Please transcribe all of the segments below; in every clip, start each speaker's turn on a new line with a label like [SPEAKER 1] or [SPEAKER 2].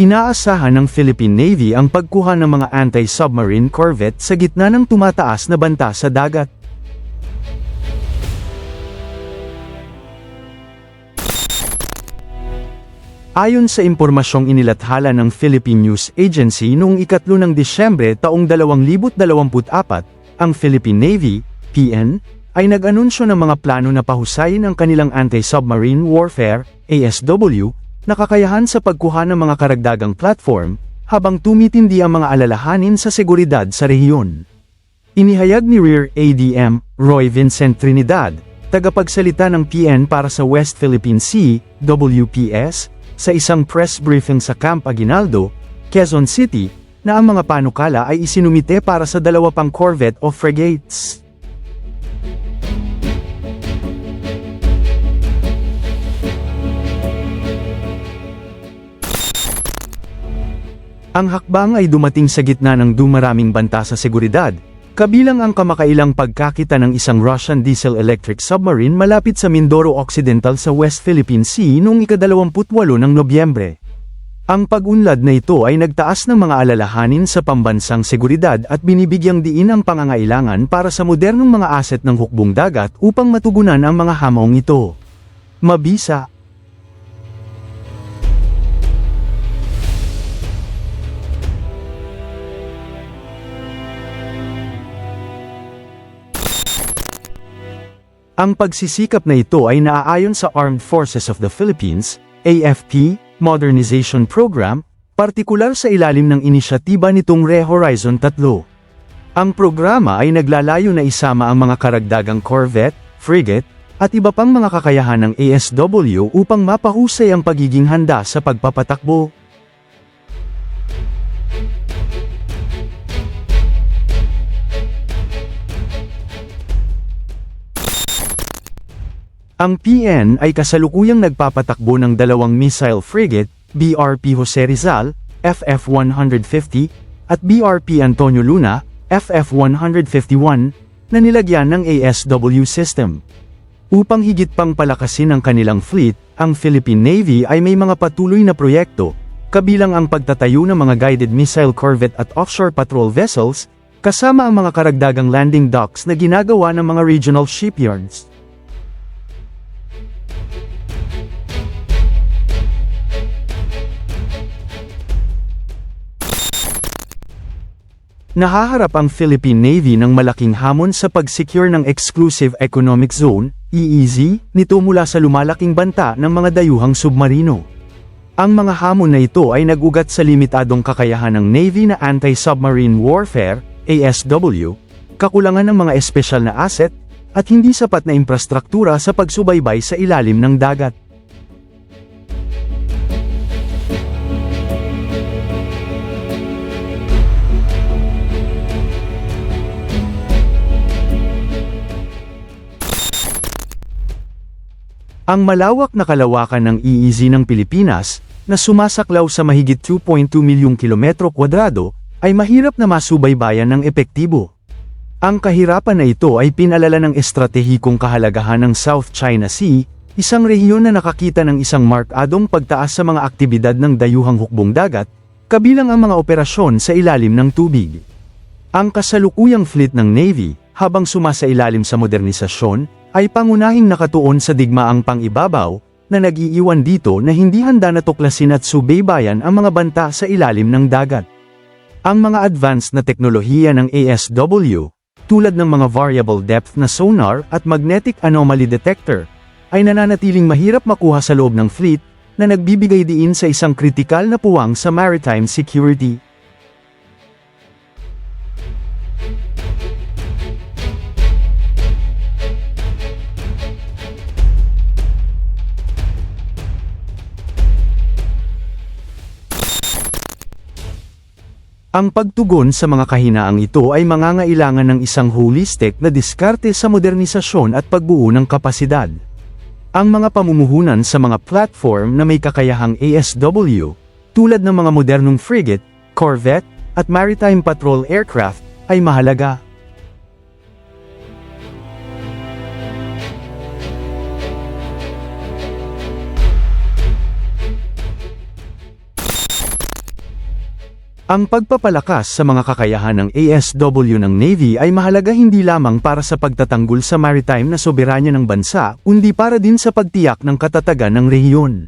[SPEAKER 1] Inaasahan ng Philippine Navy ang pagkuha ng mga anti-submarine corvette sa gitna ng tumataas na banta sa dagat. Ayon sa impormasyong inilathala ng Philippine News Agency noong ikatlo ng Disyembre taong 2024, ang Philippine Navy, PN, ay nag-anunsyo ng mga plano na pahusayin ang kanilang anti-submarine warfare, ASW, na kakayahan sa pagkuha ng mga karagdagang platform, habang tumitindi ang mga alalahanin sa seguridad sa rehiyon. Inihayag ni Rear ADM, Roy Vincent Trinidad, tagapagsalita ng PN para sa West Philippine Sea, WPS, sa isang press briefing sa Camp Aguinaldo, Quezon City, na ang mga panukala ay isinumite para sa dalawa pang corvette o frigates. Ang hakbang ay dumating sa gitna ng dumaraming banta sa seguridad, kabilang ang kamakailang pagkakita ng isang Russian diesel-electric submarine malapit sa Mindoro Occidental sa West Philippine Sea noong ika-28 ng Nobyembre. Ang pag-unlad na ito ay nagtaas ng mga alalahanin sa pambansang seguridad at binibigyang diin ang pangangailangan para sa modernong mga aset ng hukbong dagat upang matugunan ang mga hamong ito. Mabisa, Ang pagsisikap na ito ay naaayon sa Armed Forces of the Philippines, AFP, Modernization Program, partikular sa ilalim ng inisyatiba nitong Re-Horizon 3. Ang programa ay naglalayo na isama ang mga karagdagang corvette, frigate, at iba pang mga kakayahan ng ASW upang mapahusay ang pagiging handa sa pagpapatakbo. Ang PN ay kasalukuyang nagpapatakbo ng dalawang missile frigate, BRP Jose Rizal, FF-150, at BRP Antonio Luna, FF-151, na nilagyan ng ASW system. Upang higit pang palakasin ang kanilang fleet, ang Philippine Navy ay may mga patuloy na proyekto, kabilang ang pagtatayo ng mga guided missile corvette at offshore patrol vessels, kasama ang mga karagdagang landing docks na ginagawa ng mga regional shipyards. Nahaharap ang Philippine Navy ng malaking hamon sa pag-secure ng Exclusive Economic Zone, EEZ, nito mula sa lumalaking banta ng mga dayuhang submarino. Ang mga hamon na ito ay nagugat sa limitadong kakayahan ng Navy na anti-submarine warfare, ASW, kakulangan ng mga espesyal na asset, at hindi sapat na infrastruktura sa pagsubaybay sa ilalim ng dagat. Ang malawak na kalawakan ng EEZ ng Pilipinas, na sumasaklaw sa mahigit 2.2 milyong kilometro kwadrado, ay mahirap na masubaybayan ng epektibo. Ang kahirapan na ito ay pinalala ng estratehikong kahalagahan ng South China Sea, isang rehiyon na nakakita ng isang markadong pagtaas sa mga aktibidad ng dayuhang hukbong dagat, kabilang ang mga operasyon sa ilalim ng tubig. Ang kasalukuyang fleet ng Navy, habang sumasailalim sa modernisasyon, ay pangunahing nakatuon sa digmaang pangibabaw, na nag-iiwan dito na hindi handa na tuklasin at subaybayan ang mga banta sa ilalim ng dagat. Ang mga advanced na teknolohiya ng ASW, tulad ng mga variable depth na sonar at magnetic anomaly detector, ay nananatiling mahirap makuha sa loob ng fleet, na nagbibigay diin sa isang kritikal na puwang sa maritime security. Ang pagtugon sa mga kahinaang ito ay mangangailangan ng isang holistic na diskarte sa modernisasyon at pagbuo ng kapasidad. Ang mga pamumuhunan sa mga platform na may kakayahang ASW, tulad ng mga modernong frigate, corvette, at maritime patrol aircraft, ay mahalaga. Ang pagpapalakas sa mga kakayahan ng ASW ng Navy ay mahalaga hindi lamang para sa pagtatanggol sa maritime na soberanya ng bansa, kundi para din sa pagtiyak ng katatagan ng rehiyon.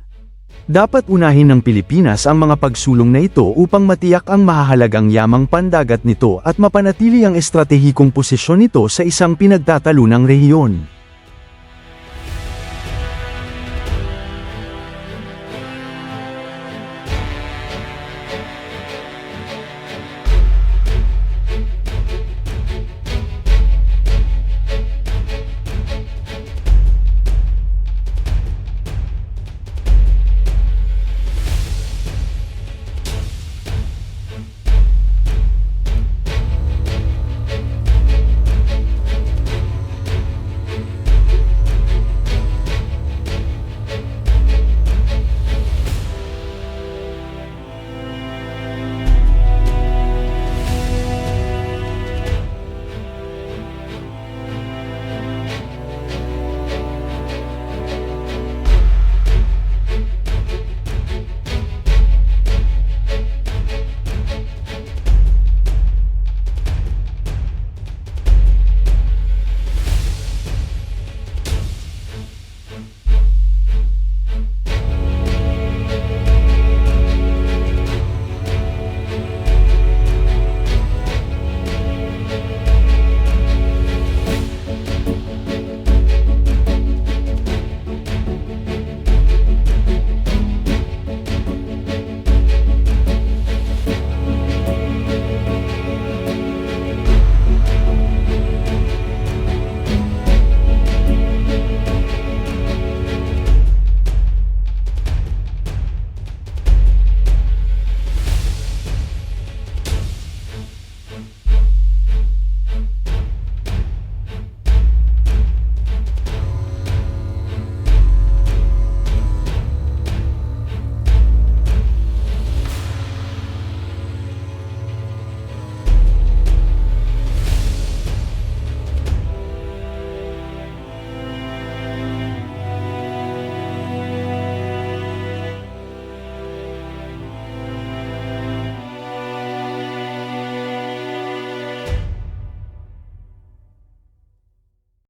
[SPEAKER 1] Dapat unahin ng Pilipinas ang mga pagsulong na ito upang matiyak ang mahahalagang yamang pandagat nito at mapanatili ang estratehikong posisyon nito sa isang pinagtatalunang rehiyon.